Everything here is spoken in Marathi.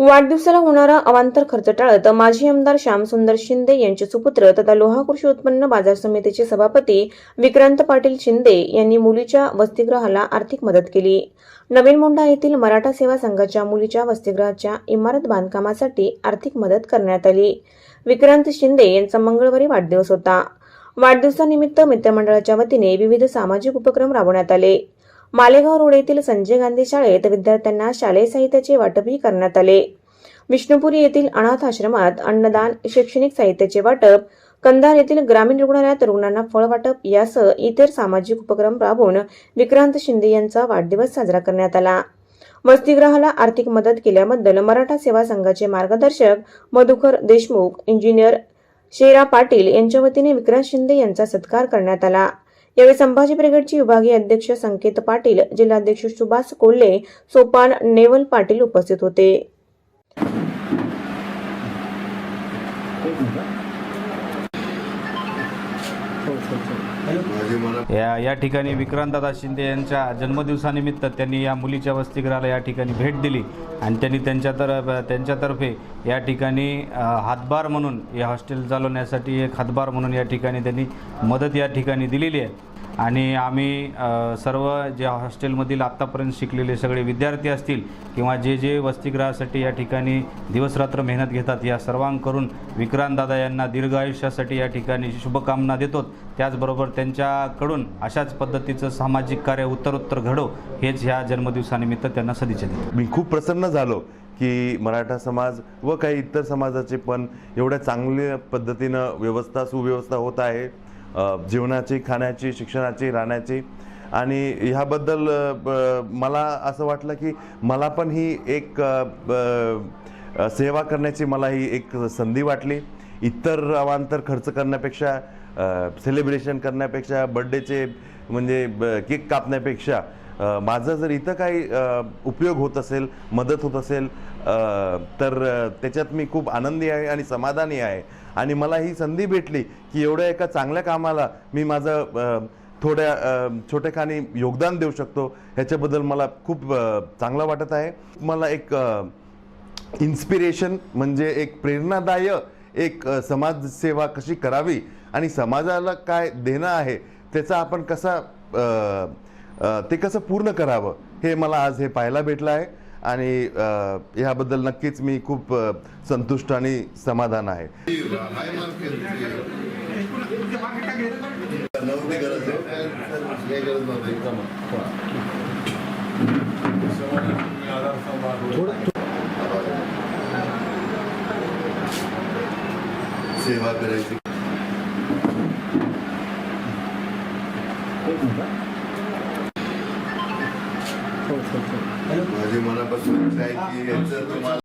वाढदिवसाला होणारा अवांतर खर्च टाळत माजी आमदार श्यामसुंदर शिंदे यांचे सुपुत्र तथा लोहा कृषी उत्पन्न बाजार समितीचे सभापती विक्रांत पाटील शिंदे यांनी मुलीच्या वसतिगृहाला आर्थिक मदत केली. नवीन मोंढा येथील मराठा सेवा संघाच्या मुलीच्या वसतिगृहाच्या इमारत बांधकामासाठी आर्थिक मदत करण्यात आली. विक्रांत शिंदे यांचा मंगळवारी वाढदिवस होता. वाढदिवसानिमित्त मित्रमंडळाच्या वतीने विविध सामाजिक उपक्रम राबवण्यात आले. मालेगाव रोड येथील संजय गांधी शाळेत विद्यार्थ्यांना शालेय साहित्याचे वाटपही करण्यात आले. विष्णुपुरी येथील अनाथ आश्रमात अन्नदान शैक्षणिक साहित्याचे वाटप कंधार येथील ग्रामीण रुग्णालयात रुग्णांना फळ वाटप यासह इतर सामाजिक उपक्रम राबवून विक्रांत शिंदे यांचा वाढदिवस साजरा करण्यात आला. वसतिगृहाला आर्थिक मदत केल्याबद्दल मराठा सेवा संघाचे मार्गदर्शक मधुकर देशमुख इंजिनियर शेरा पाटील यांच्या वतीने विक्रांत शिंदे यांचा सत्कार करण्यात आला. यावेळी संभाजी ब्रिगेडचे विभागीय अध्यक्ष संकेत पाटील जिल्हाध्यक्ष सुभाष कोल्हे सोपान नेवल पाटील उपस्थित होते. या या ठिकाणी विक्रांतदादा शिंदे यांच्या जन्मदिवसानिमित्त त्यांनी या मुलीच्या वसतिगृहाला या ठिकाणी भेट दिली आणि त्यांनी त्यांच्यातर्फ त्यांच्यातर्फे या ठिकाणी हातभार म्हणून या हॉस्टेल चालवण्यासाठी एक हातभार म्हणून या ठिकाणी त्यांनी मदत या ठिकाणी दिलेली आहे. आणि आम्ही सर्व जे हॉस्टेलमधील आत्तापर्यंत शिकलेले सगळे विद्यार्थी असतील किंवा जे जे वसतिगृहासाठी या ठिकाणी दिवसरात्र मेहनत घेतात या सर्वांकडून विक्रांतदादा यांना दीर्घ आयुष्यासाठी या ठिकाणी शुभकामना देतो त्याचबरोबर त्यांच्याकडून अशाच पद्धतीचं सामाजिक कार्य उत्तरोत्तर घडो हेच ह्या जन्मदिवसानिमित्त त्यांना सदिच्छा देतो. मी खूप प्रसन्न झालो की मराठा समाज व काही इतर समाजाचे पण एवढ्या चांगल्या पद्धतीनं व्यवस्था सुव्यवस्था होत आहे. जेवणाची खाण्याची शिक्षणाची राहण्याची. आणि ह्याबद्दल ब- मला असं वाटलं की मला पण ही एक ब- सेवा करण्याची मला ही एक संधी वाटली. इतर अवांतर खर्च करण्यापेक्षा सेलिब्रेशन करण्यापेक्षा बड्डेचे म्हणजे ब- केक कापण्यापेक्षा माझं जर इथं काही उपयोग होत असेल मदत होत असेल तर त्याच्यात मी खूप आनंदी आहे आणि समाधानी आहे. आणि मला ही संधी भेटली की एवढ्या एका चांगल्या कामाला मी माझं थोड्या छोट्याखानी छोटेखानी योगदान देऊ शकतो. ह्याच्याबद्दल मला खूप चांगलं वाटत आहे. मला एक इन्स्पिरेशन म्हणजे एक प्रेरणादाय एक समाजसेवा कशी करावी आणि समाजाला काय देणं आहे त्याचा आपण कसा ते कसं पूर्ण करावं हे मला आज हे पाहायला भेटलं आहे. आणि ह्याबद्दल नक्कीच मी खूप संतुष्ट आणि समाधान आहे. सेवा करायची. माझे मनापासून आहे की याचं तुम्हाला